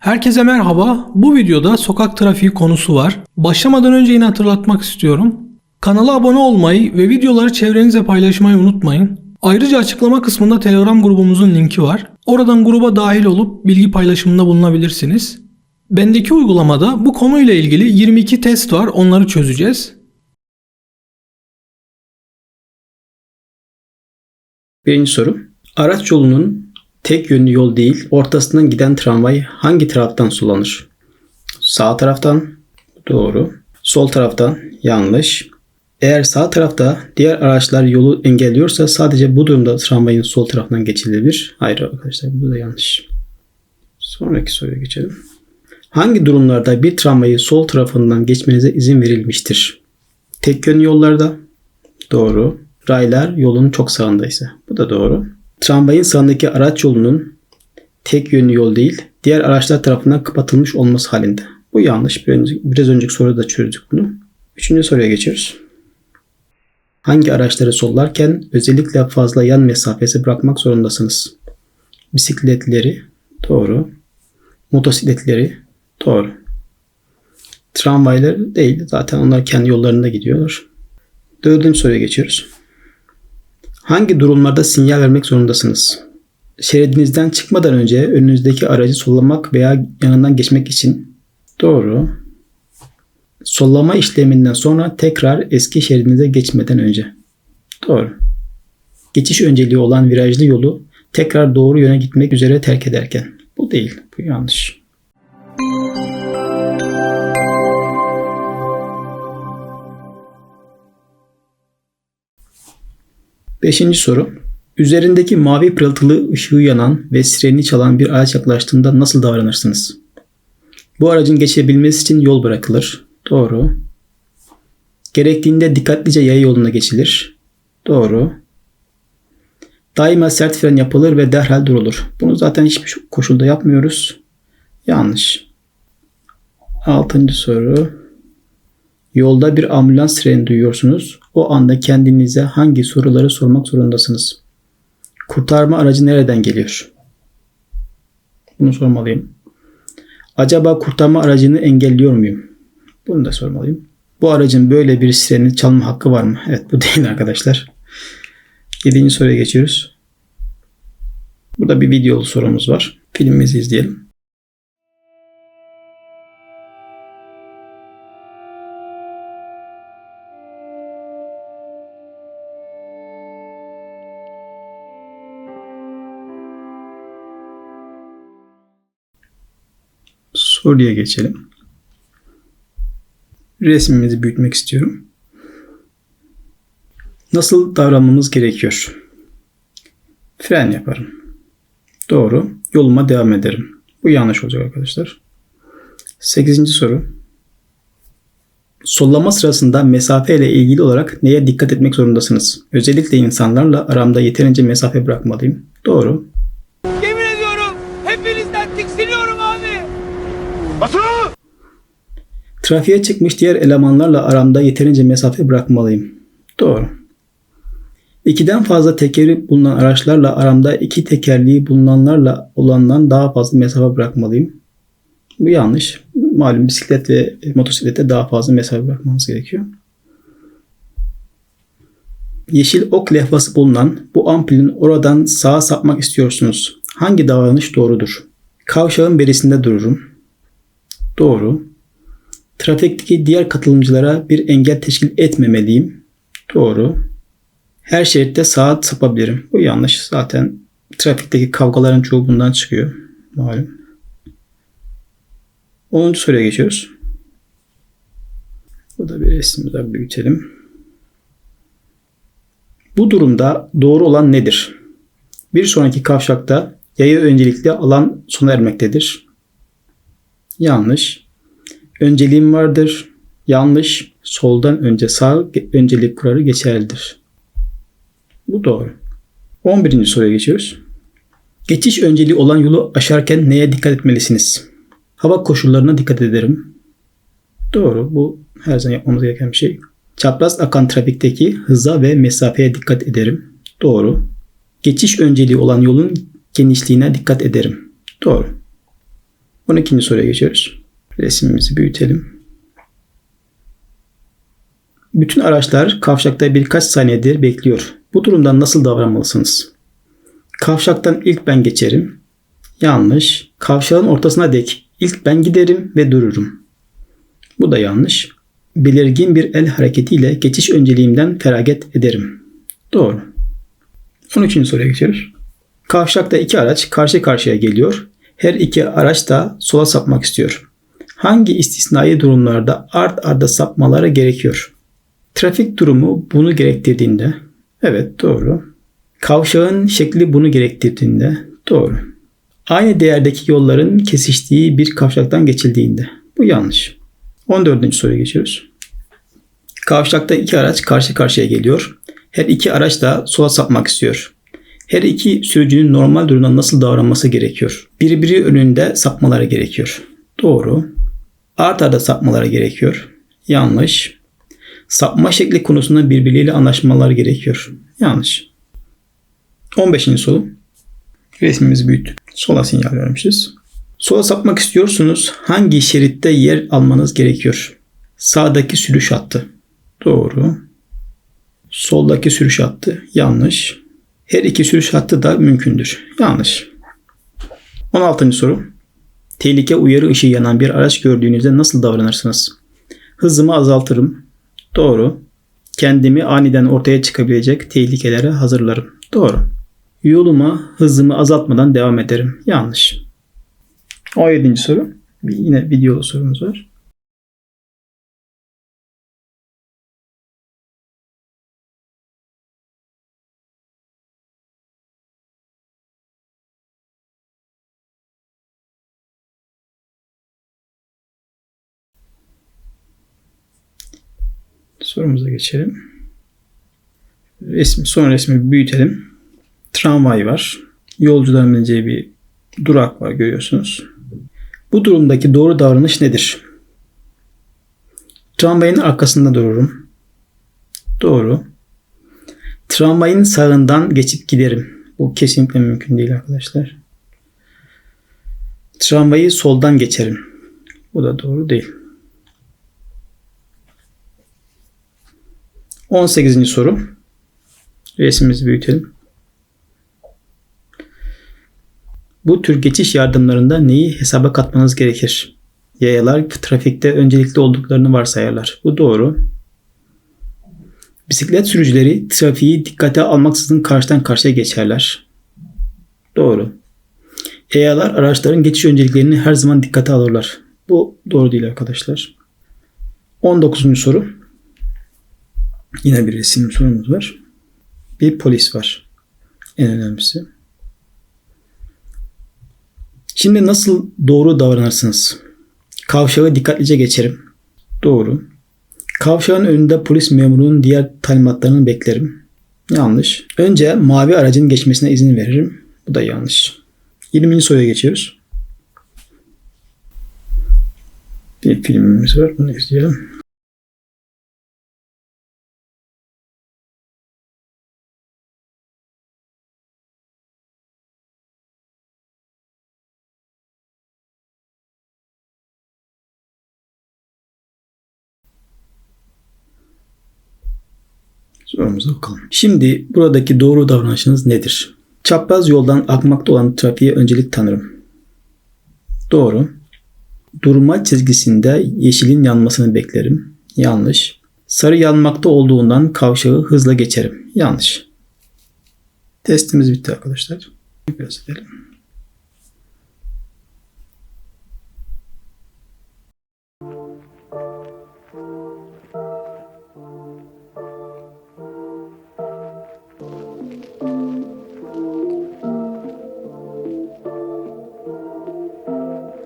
Herkese merhaba. Bu videoda sokak trafiği konusu var. Başlamadan önce yine hatırlatmak istiyorum. Kanala abone olmayı ve videoları çevrenize paylaşmayı unutmayın. Ayrıca açıklama kısmında Telegram grubumuzun linki var. Oradan gruba dahil olup bilgi paylaşımında bulunabilirsiniz. Bendeki uygulamada bu konuyla ilgili 22 test var. Onları çözeceğiz. Birinci soru. Araç yolunun tek yönlü yol değil, ortasından giden tramvay hangi taraftan sulanır? Sağ taraftan. Doğru. Sol taraftan. Yanlış. Eğer sağ tarafta diğer araçlar yolu engelliyorsa sadece bu durumda tramvayın sol tarafından geçilebilir. Hayır arkadaşlar bu da yanlış. Sonraki soruya geçelim. Hangi durumlarda bir tramvayı sol tarafından geçmenize izin verilmiştir? Tek yönlü yollarda. Doğru. Raylar yolun çok sağındaysa. Bu da doğru. Tramvayın sağındaki araç yolunun tek yönlü yol değil, diğer araçlar tarafından kapatılmış olması halinde. Bu yanlış. Bir önce- Biraz önceki soruda da çözdük bunu. Üçüncü soruya geçiyoruz. Hangi araçları sollarken özellikle fazla yan mesafesi bırakmak zorundasınız? Bisikletleri doğru. Motosikletleri doğru. Tramvaylar değil. Zaten onlar kendi yollarında gidiyorlar. Dördüncü soruya geçiyoruz. Hangi durumlarda sinyal vermek zorundasınız? Şeridinizden çıkmadan önce önünüzdeki aracı sollamak veya yanından geçmek için. Doğru. Sollama işleminden sonra tekrar eski şeridinize geçmeden önce. Doğru. Geçiş önceliği olan virajlı yolu tekrar doğru yöne gitmek üzere terk ederken. Bu değil. Bu yanlış. Beşinci soru. Üzerindeki mavi pırıltılı ışığı yanan ve sirenini çalan bir araç yaklaştığında nasıl davranırsınız? Bu aracın geçebilmesi için yol bırakılır. Doğru. Gerektiğinde dikkatlice yaya yoluna geçilir. Doğru. Daima sert fren yapılır ve derhal durulur. Bunu zaten hiçbir koşulda yapmıyoruz. Yanlış. Altıncı soru. Yolda bir ambulans sireni duyuyorsunuz. O anda kendinize hangi soruları sormak zorundasınız? Kurtarma aracı nereden geliyor? Bunu sormalıyım. Acaba kurtarma aracını engelliyor muyum? Bunu da sormalıyım. Bu aracın böyle bir sireni çalma hakkı var mı? Evet bu değil arkadaşlar. Yedinci soruya geçiyoruz. Burada bir videolu sorumuz var. Filmimizi izleyelim. Soruya geçelim. Resmimizi büyütmek istiyorum. Nasıl davranmamız gerekiyor? Fren yaparım. Doğru. Yoluma devam ederim. Bu yanlış olacak arkadaşlar. Sekizinci soru. Sollama sırasında mesafe ile ilgili olarak neye dikkat etmek zorundasınız? Özellikle insanlarla aramda yeterince mesafe bırakmalıyım. Doğru. Yemin Trafiğe çıkmış diğer elemanlarla aramda yeterince mesafe bırakmalıyım. Doğru. İkiden fazla tekeri bulunan araçlarla aramda iki tekerliği bulunanlarla olandan daha fazla mesafe bırakmalıyım. Bu yanlış. Malum bisiklet ve motosiklete daha fazla mesafe bırakmanız gerekiyor. Yeşil ok levhası bulunan bu ampulün oradan sağa sapmak istiyorsunuz. Hangi davranış doğrudur? Kavşağın berisinde dururum. Doğru. Trafikteki diğer katılımcılara bir engel teşkil etmemeliyim. Doğru. Her şeritte sağa sapabilirim. Bu yanlış. Zaten trafikteki kavgaların çoğu bundan çıkıyor. Malum. 10. soruya geçiyoruz. Bu da bir resmi daha büyütelim. Bu durumda doğru olan nedir? Bir sonraki kavşakta yaya öncelikli alan sona ermektedir. Yanlış. Önceliğim vardır. Yanlış. Soldan önce sağ öncelik kurarı geçerlidir. Bu doğru. 11. soruya geçiyoruz. Geçiş önceliği olan yolu aşarken neye dikkat etmelisiniz? Hava koşullarına dikkat ederim. Doğru. Bu her zaman yapmamız gereken bir şey. Çapraz akan trafikteki hıza ve mesafeye dikkat ederim. Doğru. Geçiş önceliği olan yolun genişliğine dikkat ederim. Doğru. 12. soruya geçiyoruz. Resmimizi büyütelim. Bütün araçlar kavşakta birkaç saniyedir bekliyor. Bu durumda nasıl davranmalısınız? Kavşaktan ilk ben geçerim. Yanlış. Kavşağın ortasına dek ilk ben giderim ve dururum. Bu da yanlış. Belirgin bir el hareketiyle geçiş önceliğimden feragat ederim. Doğru. 13. soruya geçiyoruz. Kavşakta iki araç karşı karşıya geliyor. Her iki araç da sola sapmak istiyor. Hangi istisnai durumlarda art arda sapmaları gerekiyor? Trafik durumu bunu gerektirdiğinde, evet doğru. Kavşağın şekli bunu gerektirdiğinde, doğru. Aynı değerdeki yolların kesiştiği bir kavşaktan geçildiğinde, bu yanlış. 14. soruya geçiyoruz. Kavşakta iki araç karşı karşıya geliyor. Her iki araç da sola sapmak istiyor. Her iki sürücünün normal durumda nasıl davranması gerekiyor? Birbiri önünde sapmaları gerekiyor. Doğru. Art arda sapmaları gerekiyor. Yanlış. Sapma şekli konusunda birbirleriyle anlaşmaları gerekiyor. Yanlış. 15. soru. Resmimizi büyüttük. Sola sinyal vermişiz. Sola sapmak istiyorsunuz. Hangi şeritte yer almanız gerekiyor? Sağdaki sürüş hattı. Doğru. Soldaki sürüş hattı. Yanlış. Her iki sürüş hattı da mümkündür. Yanlış. 16. soru. Tehlike uyarı ışığı yanan bir araç gördüğünüzde nasıl davranırsınız? Hızımı azaltırım. Doğru. Kendimi aniden ortaya çıkabilecek tehlikelere hazırlarım. Doğru. Yoluma hızımı azaltmadan devam ederim. Yanlış. 17. soru. Yine videolu sorumuz var. Sorumuza geçelim. Resmi, son resmi büyütelim. Tramvay var. Yolcuların bineceği bir durak var görüyorsunuz. Bu durumdaki doğru davranış nedir? Tramvayın arkasında dururum. Doğru. Tramvayın sağından geçip giderim. Bu kesinlikle mümkün değil arkadaşlar. Tramvayı soldan geçerim. Bu da doğru değil. 18. soru. Resmimizi büyütelim. Bu tür geçiş yardımlarında neyi hesaba katmanız gerekir? Yayalar trafikte öncelikli olduklarını varsayarlar. Bu doğru. Bisiklet sürücüleri trafiği dikkate almaksızın karşıdan karşıya geçerler. Doğru. Yayalar araçların geçiş önceliklerini her zaman dikkate alırlar. Bu doğru değil arkadaşlar. 19. soru. Yine bir resim sorumuz var. Bir polis var. En önemlisi. Şimdi nasıl doğru davranırsınız? Kavşağı dikkatlice geçerim. Doğru. Kavşağın önünde polis memurunun diğer talimatlarını beklerim. Yanlış. Önce mavi aracın geçmesine izin veririm. Bu da yanlış. 20. soruya geçiyoruz. Bir filmimiz var. Bunu izleyelim. Sorumuza bakalım. Şimdi buradaki doğru davranışınız nedir? Çapraz yoldan akmakta olan trafiğe öncelik tanırım. Doğru. Durma çizgisinde yeşilin yanmasını beklerim. Yanlış. Sarı yanmakta olduğundan kavşağı hızla geçerim. Yanlış. Testimiz bitti arkadaşlar. Biraz edelim.